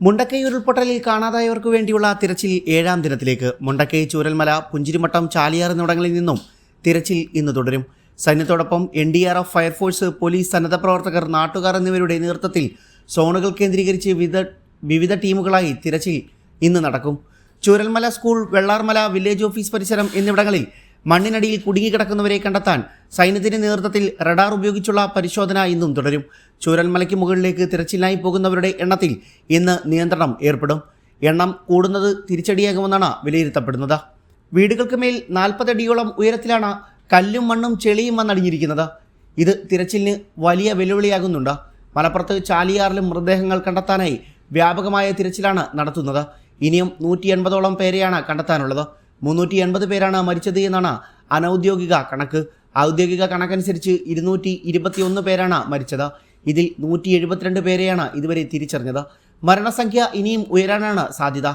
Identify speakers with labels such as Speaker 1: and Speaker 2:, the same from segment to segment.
Speaker 1: മുണ്ടക്കൈ ഉരുൾപൊട്ടലിൽ കാണാതായവർക്ക് വേണ്ടിയുള്ള തിരച്ചിൽ ഏഴാം ദിനത്തിലേക്ക്. മുണ്ടക്കൈ ചൂരൽമല പുഞ്ചിരിമട്ടം ചാലിയാർ എന്നിവിടങ്ങളിൽ നിന്നും തിരച്ചിൽ ഇന്ന് തുടരും. സൈന്യത്തോടൊപ്പം N D R F fire force police സന്നദ്ധ പ്രവർത്തകർ നാട്ടുകാർ എന്നിവരുടെ നേതൃത്വത്തിൽ സോണുകൾ കേന്ദ്രീകരിച്ച് വിവിധ വിവിധ ടീമുകളായി തിരച്ചിൽ ഇന്ന് നടക്കും. Chooralmala school Vellarmala village office പരിസരം എന്നിവിടങ്ങളിൽ മണ്ണിനടിയിൽ കുടുങ്ങിക്കിടക്കുന്നവരെ കണ്ടെത്താൻ സൈന്യത്തിന്റെ നേതൃത്വത്തിൽ റഡാർ ഉപയോഗിച്ചുള്ള പരിശോധന ഇന്നും തുടരും. ചൂരൽമലയ്ക്ക് മുകളിലേക്ക് തിരച്ചിലിനായി പോകുന്നവരുടെ എണ്ണത്തിൽ ഇന്ന് നിയന്ത്രണം ഏർപ്പെടും. എണ്ണം കൂടുന്നത് തിരിച്ചടിയാകുമെന്നാണ് വിലയിരുത്തപ്പെടുന്നത്. വീടുകൾക്ക് മേൽ നാൽപ്പതടിയോളം ഉയരത്തിലാണ് കല്ലും മണ്ണും ചെളിയും വന്നടിഞ്ഞിരിക്കുന്നത്. ഇത് തിരച്ചിലിന് വലിയ വെല്ലുവിളിയാകുന്നുണ്ട്. മലപ്പുറത്ത് ചാലിയാറിലും മൃതദേഹങ്ങൾ കണ്ടെത്താനായി വ്യാപകമായ തിരച്ചിലാണ് നടത്തുന്നത്. ഇനിയും നൂറ്റി എൺപതോളം പേരെയാണ് കണ്ടെത്താനുള്ളത്. മുന്നൂറ്റി എൺപത് പേരാണ് മരിച്ചത് എന്നാണ് അനൗദ്യോഗിക കണക്ക്. ഔദ്യോഗിക കണക്കനുസരിച്ച് ഇരുന്നൂറ്റി ഇരുപത്തിയൊന്ന് പേരാണ് മരിച്ചത്. ഇതിൽ നൂറ്റി എഴുപത്തിരണ്ട് പേരെയാണ് ഇതുവരെ തിരിച്ചറിഞ്ഞത്. മരണസംഖ്യ ഇനിയും ഉയരാനാണ് സാധ്യത.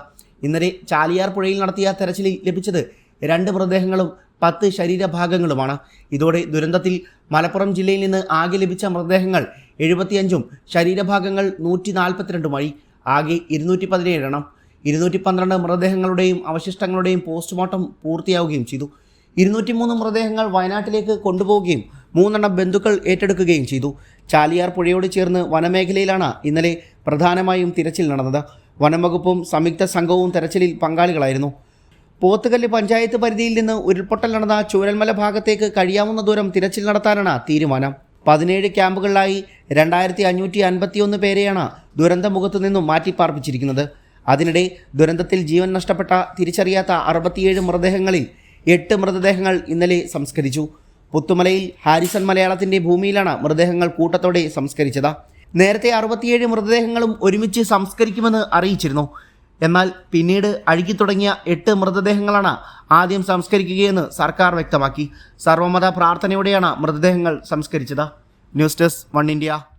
Speaker 1: ഇന്നലെ ചാലിയാർ പുഴയിൽ നടത്തിയ തെരച്ചിലിൽ ലഭിച്ചത് രണ്ട് മൃതദേഹങ്ങളും പത്ത് ശരീരഭാഗങ്ങളുമാണ്. ഇതോടെ ദുരന്തത്തിൽ മലപ്പുറം ജില്ലയിൽ നിന്ന് ആകെ ലഭിച്ച മൃതദേഹങ്ങൾ എഴുപത്തിയഞ്ചും ശരീരഭാഗങ്ങൾ നൂറ്റി നാൽപ്പത്തിരണ്ടുമായി ആകെ ഇരുന്നൂറ്റി പതിനേഴെണ്ണം ഇരുന്നൂറ്റി പന്ത്രണ്ട് മൃതദേഹങ്ങളുടെയും അവശിഷ്ടങ്ങളുടെയും പോസ്റ്റ്മോർട്ടം പൂർത്തിയാവുകയും ചെയ്തു. ഇരുന്നൂറ്റി മൂന്ന് മൃതദേഹങ്ങൾ വയനാട്ടിലേക്ക് കൊണ്ടുപോവുകയും മൂന്നെണ്ണം ബന്ധുക്കൾ ഏറ്റെടുക്കുകയും ചെയ്തു. ചാലിയാർ പുഴയോട് ചേർന്ന് വനമേഖലയിലാണ് ഇന്നലെ പ്രധാനമായും തിരച്ചിൽ നടന്നത്. വനംവകുപ്പും സംയുക്ത സംഘവും തെരച്ചിലിൽ പങ്കാളികളായിരുന്നു. പോത്തുകല്ല് പഞ്ചായത്ത് പരിധിയിൽ നിന്ന് ഉരുൾപൊട്ടൽ നടന്ന ചൂരൽമല ഭാഗത്തേക്ക് കഴിയാവുന്ന ദൂരം തിരച്ചിൽ നടത്താനാണ് തീരുമാനം. പതിനേഴ് ക്യാമ്പുകളിലായി രണ്ടായിരത്തി അഞ്ഞൂറ്റി അൻപത്തിയൊന്ന് പേരെയാണ് ദുരന്തമുഖത്തു നിന്നും മാറ്റിപ്പാർപ്പിച്ചിരിക്കുന്നത്. അതിനിടെ ദുരന്തത്തിൽ ജീവൻ നഷ്ടപ്പെട്ട തിരിച്ചറിയാത്ത അറുപത്തിയേഴ് മൃതദേഹങ്ങളിൽ എട്ട് മൃതദേഹങ്ങൾ ഇന്നലെ സംസ്കരിച്ചു. പുത്തുമലയിൽ ഹാരിസൺ മലയാളത്തിന്റെ ഭൂമിയിലാണ് മൃതദേഹങ്ങൾ കൂട്ടത്തോടെ സംസ്കരിച്ചത്. നേരത്തെ അറുപത്തിയേഴ് മൃതദേഹങ്ങളും ഒരുമിച്ച് സംസ്കരിക്കുമെന്ന് അറിയിച്ചിരുന്നു. എന്നാൽ പിന്നീട് അഴുകി തുടങ്ങിയ എട്ട് മൃതദേഹങ്ങളാണ് ആദ്യം സംസ്കരിക്കുകയെന്ന് സർക്കാർ വ്യക്തമാക്കി. സർവമത പ്രാർത്ഥനയോടെയാണ് മൃതദേഹങ്ങൾ സംസ്കരിച്ചത്. News desk one India.